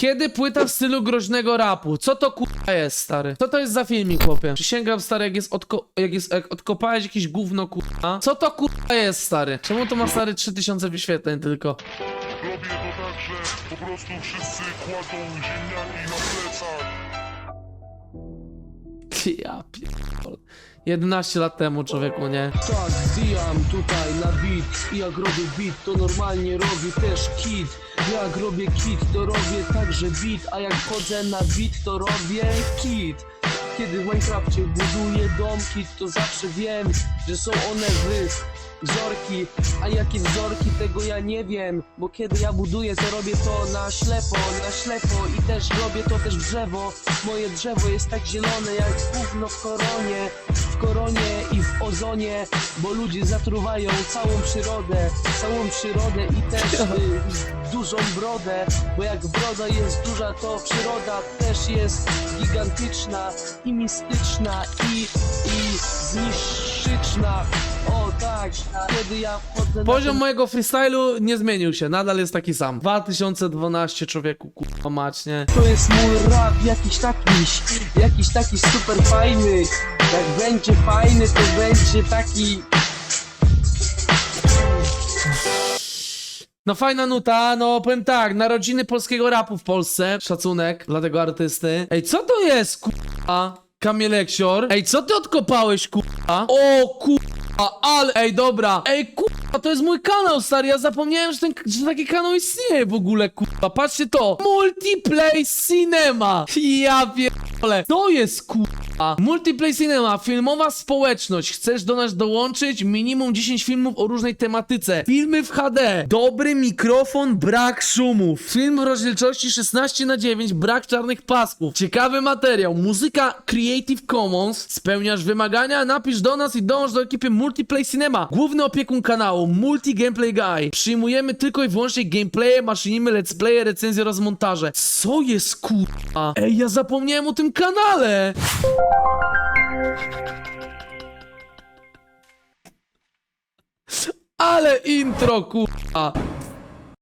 Kiedy płyta w stylu groźnego rapu? Co to kurwa jest, stary? Co to jest za filmik, chłopie? Przysięgam, stary, jak jest, odko jak jest jak odkopałeś jakieś gówno, kurwa. Co to kurwa jest, stary? Czemu to ma, stary, 3000 wyświetleń tylko? Robię to tak, że po prostu wszyscy kładą ziemniaki na plecach. Ja pierdolę. 11 lat temu, człowieku, nie? Tak, wbijam tutaj na beat i jak robię beat, to normalnie robię też kit Jak robię kit, to robię także beat, a jak chodzę na beat, to robię kit. Kiedy w Minecrafcie buduję domki, to zawsze wiem, że są one wys wzorki, a jakie wzorki tego ja nie wiem, bo kiedy ja buduję to robię to na ślepo, na ślepo i też robię to też drzewo, moje drzewo jest tak zielone jak gówno w koronie, w koronie i w ozonie, bo ludzie zatruwają całą przyrodę, całą przyrodę i też y, dużą brodę, bo jak broda jest duża, to przyroda też jest gigantyczna i mistyczna i, i zniszczyczna. O tak, kiedy ja wchodzę Poziom mojego freestylu nie zmienił się, nadal jest taki sam. 2012, człowieku, kurwa mać, nie? To jest mój rap jakiś taki, jakiś taki super fajny. Jak będzie fajny, to będzie taki. No fajna nuta, no powiem tak, narodziny polskiego rapu w Polsce, szacunek dla tego artysty. Ej, co to jest, kurwa? Kamieleksior? Ej, co ty odkopałeś, kurwa? O, kurwa, ale, ej, dobra. Ej, kurwa, to jest mój kanał, stary, ja zapomniałem, że, ten, że taki kanał istnieje w ogóle, kurwa. Patrzcie to, Multiplay Cinema. Ja pierdolę, to jest, kurwa. Multiplay Cinema, filmowa społeczność. Chcesz do nas dołączyć? Minimum 10 filmów o różnej tematyce. Filmy w HD. Dobry mikrofon, brak szumów. Film w rozdzielczości 16 na 9 brak czarnych pasków. Ciekawy materiał. Muzyka Creative Commons. Spełniasz wymagania? Napisz do nas i dąż do ekipy Multiplay Cinema. Główny opiekun kanału, Multi Gameplay Guy. Przyjmujemy tylko i wyłącznie gameplaye, maszynimy, let's playe, recenzje oraz montaże. Co jest kurwa? Ej, ja zapomniałem o tym kanale. Ale intro, kurwa!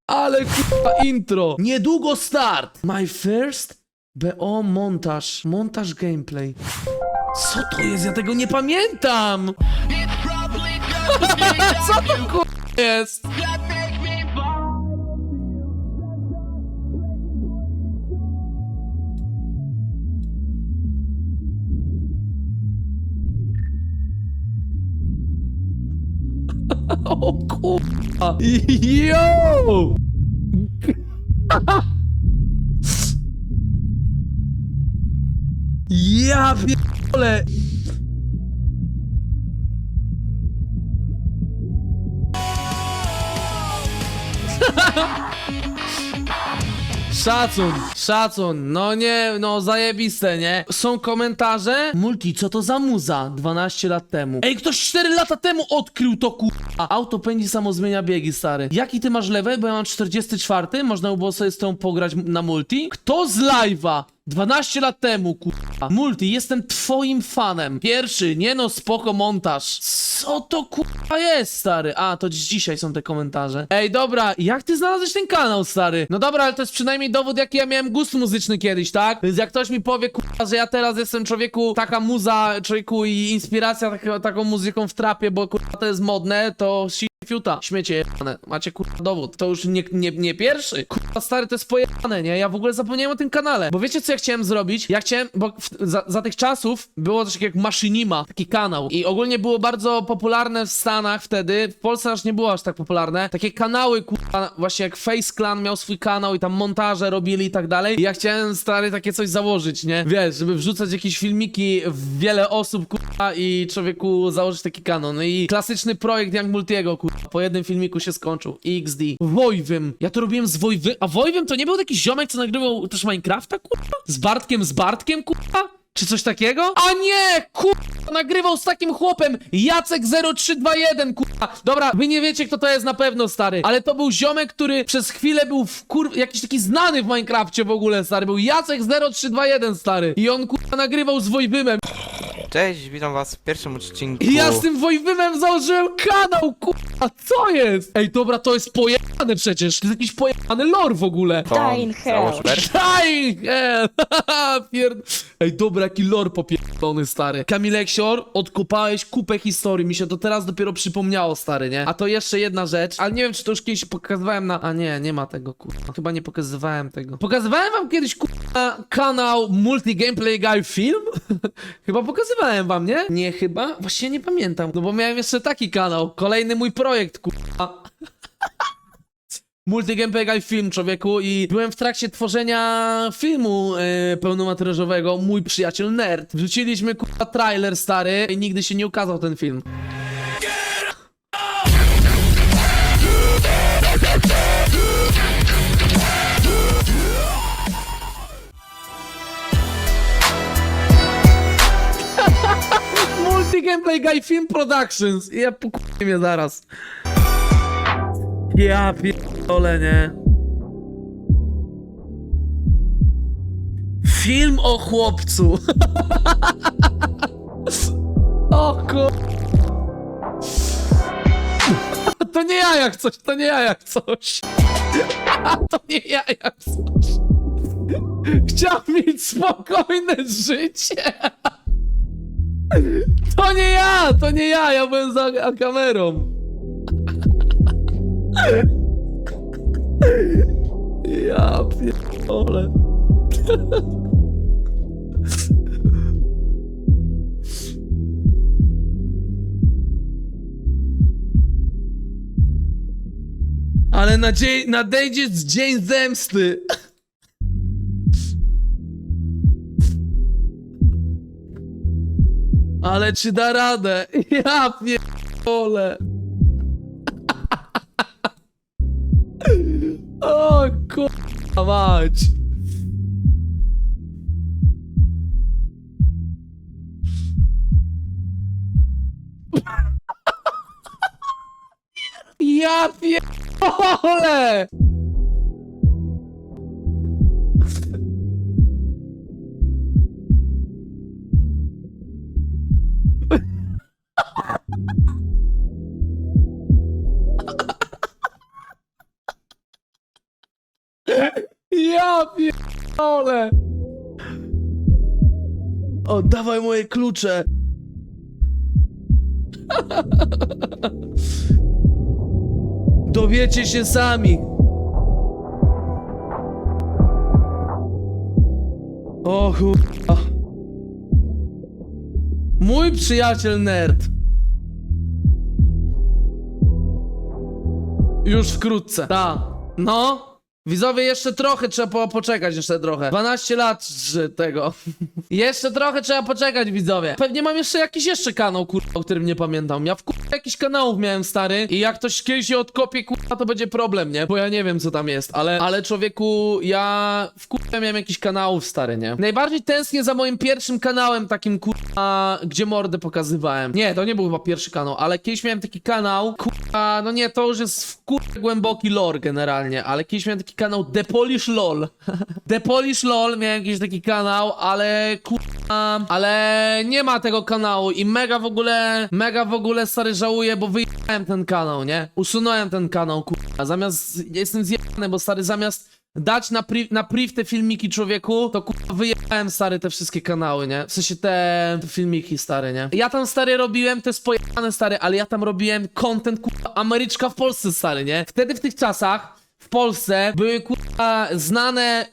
Ale kurwa intro! Niedługo start! My first BO montaż. Montaż gameplay. Co to jest? Ja tego nie pamiętam! Co to kurwa jest? O kurwa! Yo! Ja pierdolę! Szacun, szacun, no nie, no zajebiste, nie? Są komentarze? Multi, co to za muza? 12 lat temu. Ej, ktoś 4 lata temu odkrył to kurwa. Auto pędzi, samo zmienia biegi, stary. Jaki ty masz level? Bo ja mam 44, można by było sobie z tą pograć na multi. Kto z live'a? 12 lat temu, kurwa. Multi, jestem twoim fanem. Pierwszy, nie no, spoko montaż. Co to kurwa jest, stary? A, to dzisiaj są te komentarze. Ej, dobra, jak ty znalazłeś ten kanał, stary? No dobra, ale to jest przynajmniej dowód, jaki ja miałem gust muzyczny kiedyś, tak? Więc jak ktoś mi powie, kurwa, że ja teraz jestem człowieku, taka muza, człowieku i inspiracja taka, taką muzyką w trapie, bo kurwa to jest modne, to si- Fiuta, śmiecie jebane. Macie kurwa dowód. To już nie, nie, nie pierwszy. Kurwa stary, to jest pojebane, nie? Ja w ogóle zapomniałem o tym kanale. Bo wiecie co ja chciałem zrobić? Ja chciałem, bo w, za, za tych czasów było coś jak Maszynima, taki kanał. I ogólnie było bardzo popularne w Stanach wtedy. W Polsce aż nie było aż tak popularne. Takie kanały, kurwa, właśnie jak Face Clan miał swój kanał i tam montaże robili i tak dalej. I ja chciałem, stary, takie coś założyć, nie? Wiesz, żeby wrzucać jakieś filmiki w wiele osób, kurwa, i człowieku założyć taki kanał. No i klasyczny projekt jak Multiego, kurwa, po jednym filmiku się skończył. XD. Wojwym. Ja to robiłem z Wojwy... A Wojwym to nie był taki ziomek, co nagrywał też Minecrafta, kurwa? Z Bartkiem, z Bartkiem, kurwa? Czy coś takiego? A nie! Kurwa! Nagrywał z takim chłopem Jacek0321, kurwa! Dobra, wy nie wiecie, kto to jest na pewno, stary. Ale to był ziomek, który przez chwilę był w kur... jakiś taki znany w Minecrafcie w ogóle, stary. Był Jacek0321, stary. I on, kurwa, nagrywał z Wojwymem. Cześć, witam was w pierwszym odcinku. I ja z tym Wojwywem założyłem kanał, kurwa, co jest? Ej, dobra, to jest pojebane przecież, to jest jakiś pojebany lore w ogóle. Dying Hell. załóż wers- Dying hell! Pierd... Ej, dobra, jaki lore popierdolony, stary. Kamileksior, odkopałeś kupę historii, mi się to teraz dopiero przypomniało, stary, nie? A to jeszcze jedna rzecz, ale nie wiem, czy to już kiedyś pokazywałem na... A nie, nie ma tego, kurwa. Chyba nie pokazywałem tego. Pokazywałem wam kiedyś, kurwa, kanał Multi Gameplay Guy Film? chyba pokazywałem wam, nie? Nie, chyba? Właśnie nie pamiętam, no bo miałem jeszcze taki kanał. Kolejny mój projekt, kurwa. Multi Gameplay Guy Film, człowieku, i byłem w trakcie tworzenia filmu yy, Mój Przyjaciel Nerd. Wrzuciliśmy, kurwa, trailer stary i nigdy się nie ukazał ten film. Multi Gameplay Guy Film Productions. Ja pokupię mnie zaraz. Ja pierdolę, nie. Film o chłopcu. o kur... To nie ja jak coś, to nie ja jak coś. to nie ja jak coś. Chciał mieć spokojne życie. To nie ja, to nie ja, ja byłem za kamerą. Ja pierdolę. Ale nadziej, nadejdzie dzień zemsty. Ale czy da radę? Ja pierdolę. O kurwa mać. Ja pierdolę! Pierdolę! Oddawaj moje klucze! Dowiecie się sami! O. Mój przyjaciel nerd. Już wkrótce. Ta. No. Widzowie, jeszcze trochę trzeba po poczekać, jeszcze trochę. 12 lat tego. jeszcze trochę trzeba poczekać, widzowie. Pewnie mam jeszcze jakiś jeszcze kanał, kurwa, o którym nie pamiętam. Ja w kurwa jakiś kanałów miałem stary i jak ktoś kiedyś się odkopie, kurwa, to będzie problem, nie? Bo ja nie wiem, co tam jest, ale, ale człowieku, ja w kurwa miałem jakiś kanałów stary, nie? Najbardziej tęsknię za moim pierwszym kanałem, takim kurwa, gdzie mordę pokazywałem. Nie, to nie był chyba pierwszy kanał, ale kiedyś miałem taki kanał, kurwa, no nie, to już jest w kurwa głęboki lore generalnie, ale kiedyś miałem taki kanał The Polish LOL. The Polish LOL, miałem jakiś taki kanał, ale kurwa, ale nie ma tego kanału i mega w ogóle, mega w ogóle stary żałuję, bo wyjechałem ten kanał, nie? Usunąłem ten kanał, kurwa, zamiast, jestem zjebany, bo stary zamiast dać na, pri na priv te filmiki człowieku, to kurwa wyjechałem stary te wszystkie kanały, nie? W sensie te, te filmiki stary, nie? Ja tam stary robiłem, to jest pojechane stary, ale ja tam robiłem content kurwa Ameryczka w Polsce stary, nie? Wtedy w tych czasach w Polsce były kurwa znane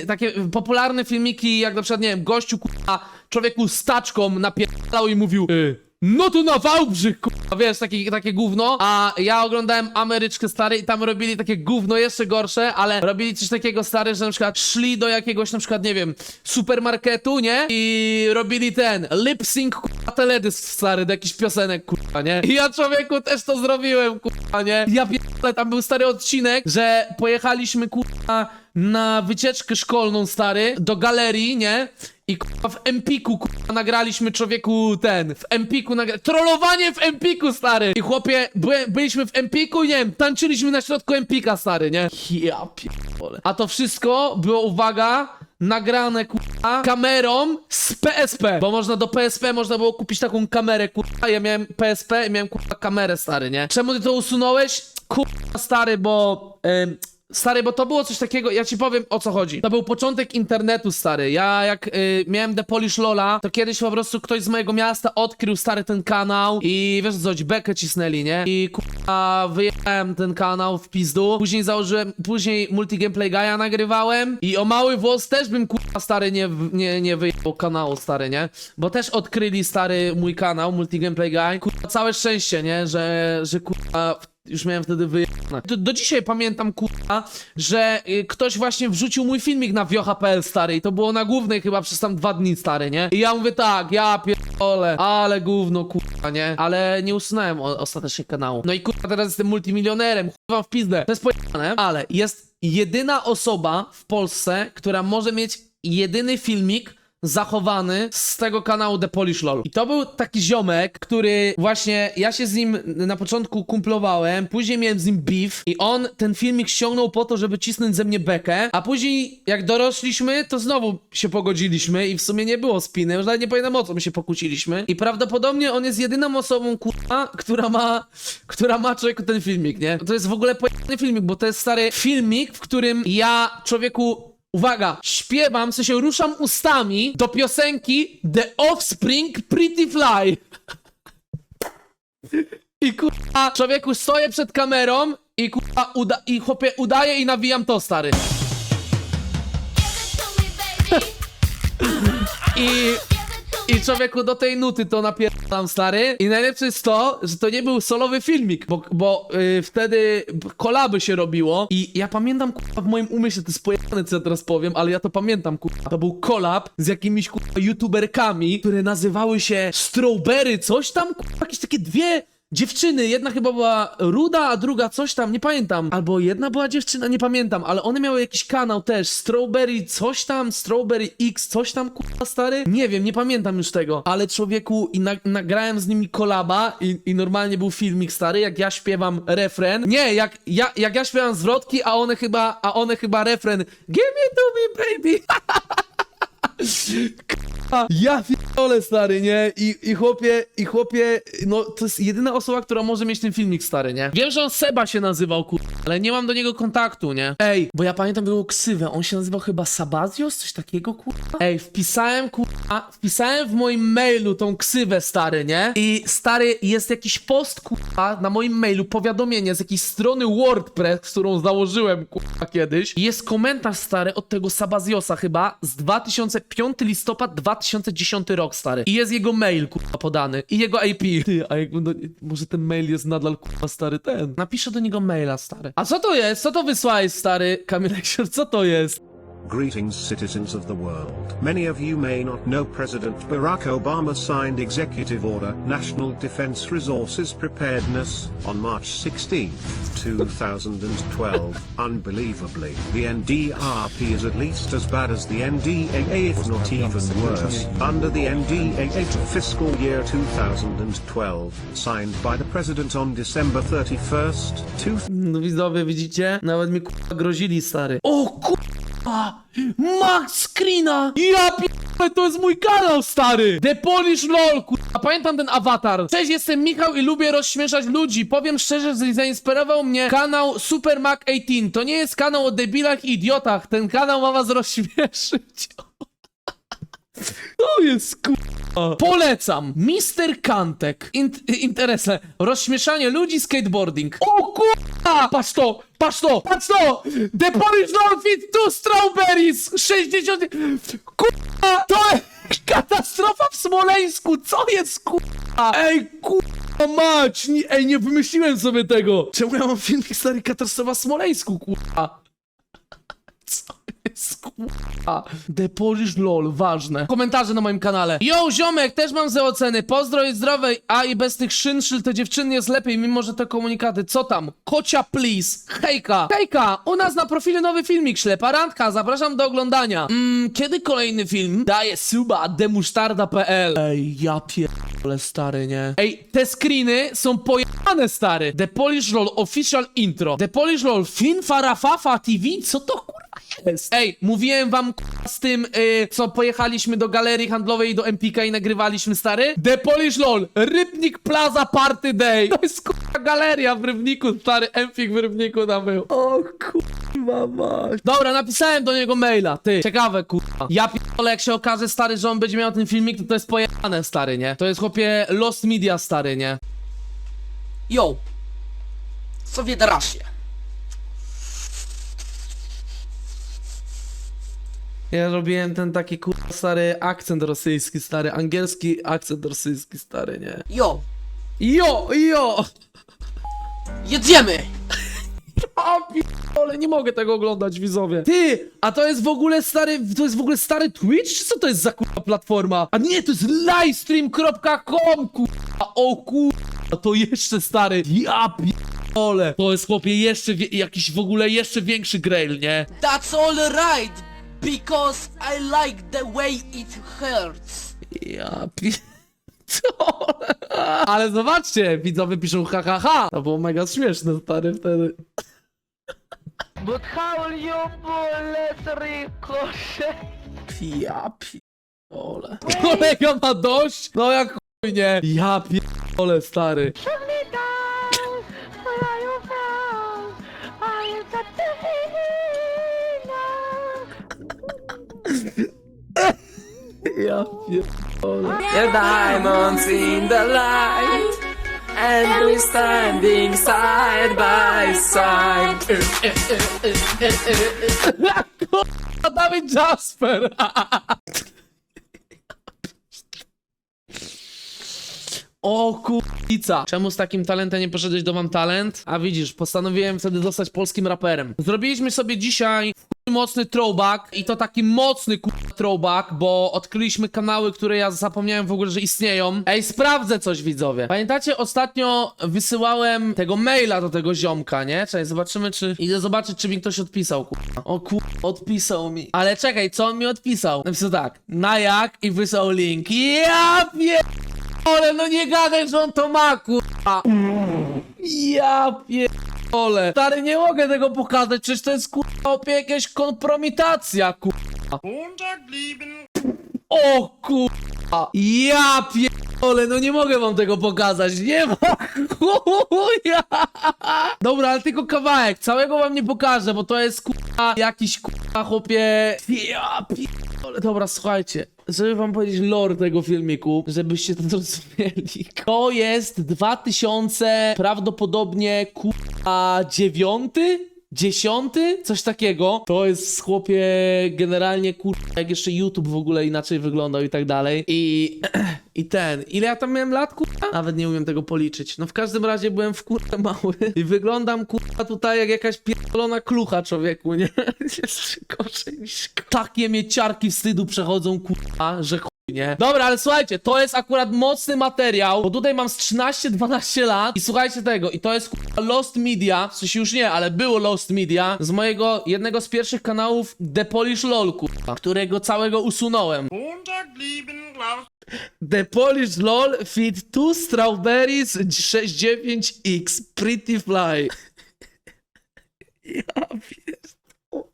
yy, takie popularne filmiki, jak na przykład, nie wiem, gościu kurwa człowieku z taczką napierdalał i mówił yy, no to na Wałbrzych, kurwa, wiesz, takie, takie gówno, a ja oglądałem Ameryczkę stary i tam robili takie gówno jeszcze gorsze, ale robili coś takiego stary, że na przykład szli do jakiegoś na przykład, nie wiem, supermarketu, nie? I robili ten lip sync, kurwa, teledysk stary do jakichś piosenek, kurwa, nie? I ja człowieku też to zrobiłem, kurwa, nie? Ja pierdolę, tam był stary odcinek, że pojechaliśmy, kurwa, na wycieczkę szkolną, stary, do galerii, nie? I kurwa w Empiku kurwa nagraliśmy człowieku ten, w Empiku nagra... Trollowanie w Empiku, stary! I chłopie, by, byliśmy w Empiku nie wiem, tańczyliśmy na środku Empika, stary, nie? Ja pierdolę. A to wszystko było, uwaga, nagrane kurwa kamerą z PSP, bo można do PSP można było kupić taką kamerę kurwa, ja miałem PSP i miałem kurwa kamerę stary, nie? Czemu ty to usunąłeś? Kurwa stary, bo... Ym, Stary, bo to było coś takiego, ja ci powiem o co chodzi. To był początek internetu, stary. Ja jak y, miałem The Polish Lola, to kiedyś po prostu ktoś z mojego miasta odkrył stary ten kanał i wiesz co, bekę cisnęli, nie? I kurwa, wyjechałem ten kanał w pizdu. Później założyłem, później Multi Gameplay Gaia nagrywałem i o mały włos też bym kurwa stary nie, nie, nie wyjechał kanału, stary, nie? Bo też odkryli stary mój kanał Multi Gameplay Guy. Kurwa, całe szczęście, nie? Że, że kurwa już miałem wtedy wyjechane. Do, do dzisiaj pamiętam, kurwa, że y, ktoś właśnie wrzucił mój filmik na wiocha.pl, stary, i to było na głównej chyba przez tam dwa dni, stary, nie? I ja mówię tak, ja pierdolę, ale gówno, kurwa, nie? Ale nie usunąłem o, ostatecznie kanału. No i kurwa, teraz jestem multimilionerem, kurwa w pizdę. To jest pojechane, ale jest jedyna osoba w Polsce, która może mieć jedyny filmik zachowany z tego kanału The Polish LOL. I to był taki ziomek, który właśnie, ja się z nim na początku kumplowałem, później miałem z nim beef i on ten filmik ściągnął po to, żeby cisnąć ze mnie bekę, a później jak dorośliśmy, to znowu się pogodziliśmy i w sumie nie było spiny, już nawet nie pamiętam o co my się pokłóciliśmy i prawdopodobnie on jest jedyną osobą, kurwa, która ma, która ma człowieku ten filmik, nie? To jest w ogóle pojemny filmik, bo to jest stary filmik, w którym ja, człowieku, Uwaga, śpiewam, w sensie ruszam ustami do piosenki The Offspring Pretty Fly. I kurwa, człowieku, stoję przed kamerą i kurwa, uda i chłopie, udaję i nawijam to, stary. I... I człowieku do tej nuty to napierdalam stary. I najlepsze jest to, że to nie był solowy filmik, bo, bo yy, wtedy kolaby się robiło. I ja pamiętam kurwa w moim umyśle, to jest pojechane co ja teraz powiem, ale ja to pamiętam kurwa. To był kolab z jakimiś kurwa youtuberkami, które nazywały się Strawberry, coś tam kurwa, jakieś takie dwie dziewczyny. Jedna chyba była ruda, a druga coś tam, nie pamiętam. Albo jedna była dziewczyna, nie pamiętam, ale one miały jakiś kanał też. Strawberry coś tam, Strawberry X, coś tam, kurwa stary. Nie wiem, nie pamiętam już tego. Ale człowieku, i na nagrałem z nimi kolaba i, i normalnie był filmik stary, jak ja śpiewam refren. Nie, jak ja, jak ja śpiewam zwrotki, a one chyba, a one chyba refren. Give me to me, baby. Ja pierdolę stary, nie? I, I chłopie, i chłopie, no to jest jedyna osoba, która może mieć ten filmik stary, nie? Wiem, że on Seba się nazywał, kur... ale nie mam do niego kontaktu, nie? Ej, bo ja pamiętam jego ksywę, on się nazywał chyba Sabazios, coś takiego, kurwa? Ej, wpisałem, kurwa, wpisałem w moim mailu tą ksywę, stary, nie? I stary, jest jakiś post, kurwa, na moim mailu, powiadomienie z jakiejś strony WordPress, którą założyłem, kurwa, kiedyś. I jest komentarz, stary, od tego Sabaziosa chyba z 2005 listopad 2010 rok, stary. I jest jego mail, kurwa, podany. I jego IP. Ty, a jakby, no, może ten mail jest nadal, kurwa, stary ten. Napiszę do niego maila, stary. A co to jest? Co to wysłałeś, stary? Kamil Eksior, co to jest? Greetings, citizens of the world. Many of you may not know President Barack Obama signed Executive Order National Defense Resources Preparedness on March 16, 2012. Unbelievably, the NDRP is at least as bad as the NDAA, if not even worse. Under the NDAA fiscal year 2012, signed by the President on December 31st, 2000. No widzowie, widzicie? Nawet mi kurwa grozili, stary. O! Max Screena! Ja pierdolę, to jest mój kanał, stary! The Polish LOL, kurwa, pamiętam ten awatar. Cześć, jestem Michał i lubię rozśmieszać ludzi. Powiem szczerze, że zainspirował mnie kanał Super Mac 18. To nie jest kanał o debilach i idiotach. Ten kanał ma was rozśmieszyć. To jest kurwa. Polecam. Mister Kantek. Int interesę. Rozśmieszanie ludzi, skateboarding. O kurwa! Patrz to! Patrz to! Patrz to! The Polish Dolphin two Strawberries! 60... Kurwa! To jest katastrofa w Smoleńsku! Co jest kurwa? Ej kurwa mać! Nie, ej, nie wymyśliłem sobie tego! Czemu ja mam filmik stary katastrofa w Smoleńsku kurwa? Co jest kurwa? The Polish LOL, ważne. Komentarze na moim kanale. Yo, ziomek, też mam ze oceny. Pozdro i zdrowej, a i bez tych szynszyl te dziewczyny jest lepiej, mimo że te komunikaty. Co tam? Kocia, please. Hejka. Hejka, u nas na profilu nowy filmik, ślepa randka, zapraszam do oglądania. Mmm, kiedy kolejny film? Daję suba, demusztarda.pl Ej, ja pierdolę, stary, nie? Ej, te screeny są pojebane, stary. The Polish LOL official intro. The Polish LOL film Farafafa TV? Co to kurwa. Ej, mówiłem wam k***a, z tym, y, co pojechaliśmy do galerii handlowej i do Empika i nagrywaliśmy, stary? The Polish LOL, Rybnik Plaza Party Day. To jest k***a galeria w Rybniku, stary, Empik w Rybniku tam był. O kurwa mać. Dobra, napisałem do niego maila, ty. Ciekawe, kurwa. Ja p***ole, jak się okaże, stary, że on będzie miał ten filmik, to to jest pojechane, stary, nie? To jest, chłopie, Lost Media, stary, nie? Yo, co wiederasie? Ja robiłem ten taki kurwa stary akcent rosyjski, stary, angielski akcent rosyjski, stary, nie? Yo, Jo, jo! jedziemy! O ale nie mogę tego oglądać, widzowie. Ty, a to jest w ogóle stary, to jest w ogóle stary Twitch? Czy co to jest za kurwa platforma? A nie, to jest livestream.com, kurwa, o kurwa, to jeszcze stary, ja p***ole. To jest chłopie jeszcze, wie, jakiś w ogóle jeszcze większy grail, nie? That's all right, because I like the way it hurts. Ja pi... Dole. Ale zobaczcie, widzowie piszą ha ha ha. To było mega śmieszne, stary, wtedy. But how you bullet ricochet? Ja pierdolę. Kolega ma dość? No jak chuj nie. Ja pierdolę, stary. Shoot Ja pierdolę. The diamonds in the light, and we're standing side by side. Kurwa, Dawid Jasper. O kurwica. Czemu z takim talentem nie poszedłeś do Mam Talent? A widzisz, postanowiłem wtedy zostać polskim raperem. Zrobiliśmy sobie dzisiaj mocny throwback i to taki mocny kurwa throwback, bo odkryliśmy kanały, które ja zapomniałem w ogóle, że istnieją. Ej, sprawdzę coś widzowie. Pamiętacie, ostatnio wysyłałem tego maila do tego ziomka, nie? Czekaj, zobaczymy czy... Idę zobaczyć, czy mi ktoś odpisał, kurwa. O kurwa, odpisał mi. Ale czekaj, co on mi odpisał? Napisał tak, na jak i wysłał link. Ja pier... Ale no nie gadaj, że on to ma, kurwa. Ja pierdolę. Stary, nie mogę tego pokazać, przecież to jest kurwa opie jakaś kompromitacja, kurwa. O kurwa. Ja pierdolę, no nie mogę wam tego pokazać, nie ma. Dobra, ale tylko kawałek, całego wam nie pokażę, bo to jest kurwa jakiś kurwa chłopie. Ja pierdolę. Dobra, słuchajcie. Żeby wam powiedzieć lore tego filmiku, żebyście to zrozumieli. To jest 2000, prawdopodobnie kurwa dziewiąty? Dziesiąty? Coś takiego. To jest chłopie generalnie kurwa, jak jeszcze YouTube w ogóle inaczej wyglądał i tak dalej. I, i ten. Ile ja tam miałem lat kurwa? Nawet nie umiem tego policzyć. No w każdym razie byłem w kurwa mały i wyglądam kurwa tutaj jak jakaś pierdolona klucha człowieku, nie? Jeszcze gorzej niż... Takie mnie ciarki wstydu przechodzą kurwa, że. Nie. Dobra, ale słuchajcie, to jest akurat mocny materiał, bo tutaj mam z 13-12 lat i słuchajcie tego, i to jest Lost Media, w sensie już nie, ale było Lost Media, z mojego jednego z pierwszych kanałów The Polish LOL, którego całego usunąłem. The Polish LOL feed two strawberries 69X Pretty Fly. Ja pierdolę.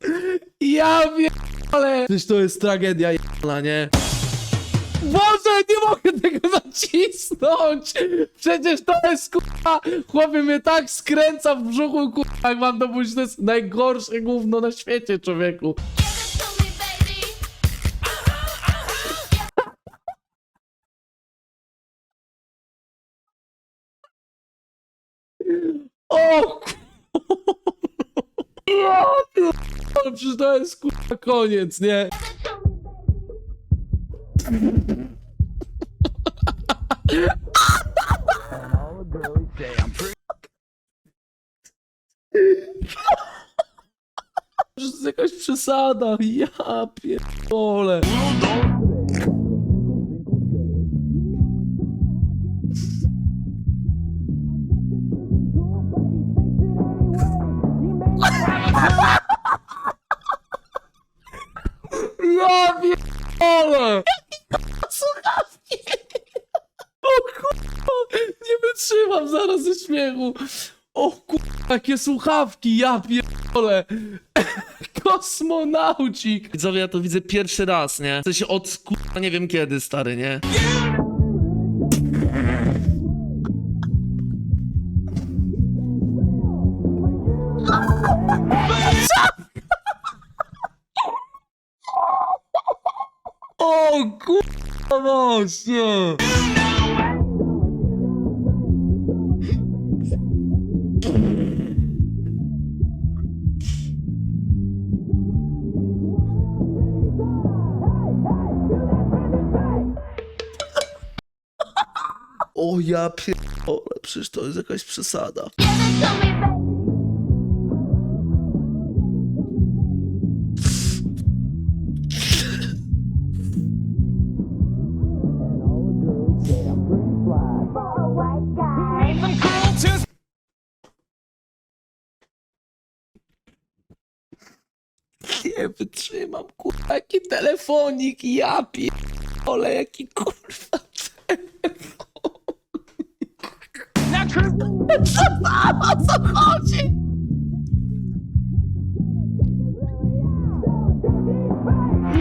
Ja pierdolę. Przecież to jest tragedia jebana, nie? Boże, nie mogę tego nacisnąć! Przecież to jest kurwa, chłopie mnie tak skręca w brzuchu, kurwa, jak mam to mówić, to jest najgorsze gówno na świecie, człowieku. O kurwa! Przecież to jest kurwa koniec, nie? Jest jakaś przesada, ja pierdolę. Ja pierdolę! Śmiechu! O kurwa, jakie słuchawki! Ja pierdolę! Kosmonaucik! Widzowie, ja to widzę pierwszy raz, nie? W sensie od kurwa nie wiem kiedy, stary, nie? O kurwa, właśnie! Ja pierdolę, przecież to jest jakaś przesada. Nie wytrzymam, kurwa, jaki telefonik, ja pierdolę, jaki kurwa o co chodzi?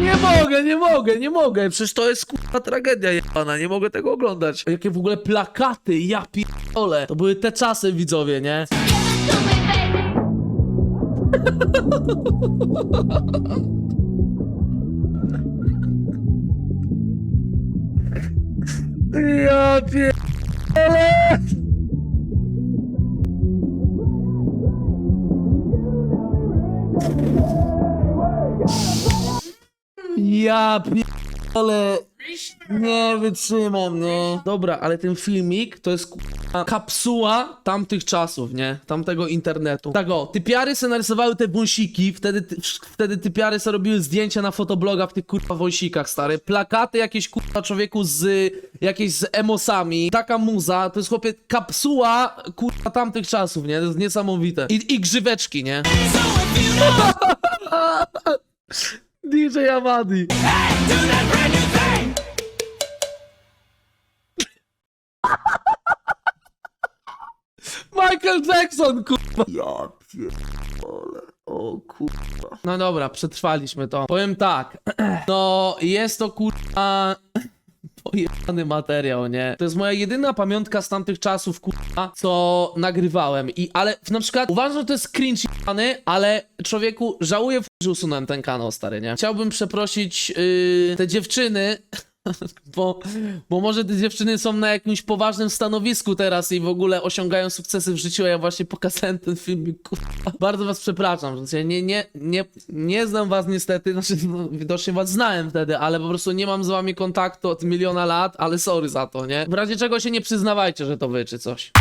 Nie mogę, nie mogę, nie mogę. Przecież to jest kurwa tragedia jebana, nie mogę tego oglądać. Jakie w ogóle plakaty, ja pierdolę. To były te czasy, widzowie, nie? Ja pierdolę. Ja pierdolę. Nie wytrzymam, nie. Dobra, ale ten filmik to jest kapsuła tamtych czasów, nie? Tamtego internetu. Tak o, typiary se narysowały te wąsiki, wtedy, ty, wtedy typiary se robiły zdjęcia na fotobloga w tych kurwa wąsikach, stary. Plakaty jakieś kurwa człowieku z jakieś z emosami. Taka muza, to jest chłopie kapsuła kurwa tamtych czasów, nie? To jest niesamowite. I, i grzyweczki, nie? DJ Amadi. Michael Jackson, kurwa. Ja pierdolę. O kurwa. No dobra, przetrwaliśmy to. Powiem tak. No, jest to kurwa... Pojebany materiał, nie? To jest moja jedyna pamiątka z tamtych czasów, kurwa, co nagrywałem. I, ale na przykład uważam, że to jest cringe jebany, ale człowieku, żałuję, że usunąłem ten kanał, stary, nie? Chciałbym przeprosić yy, te dziewczyny, bo, bo może te dziewczyny są na jakimś poważnym stanowisku teraz i w ogóle osiągają sukcesy w życiu, a ja właśnie pokazałem ten filmik, kurwa. Bardzo was przepraszam, że nie, nie, nie, nie znam was niestety, znaczy no, widocznie was znałem wtedy, ale po prostu nie mam z wami kontaktu od miliona lat, ale sorry za to, nie? W razie czego się nie przyznawajcie, że to wy czy coś.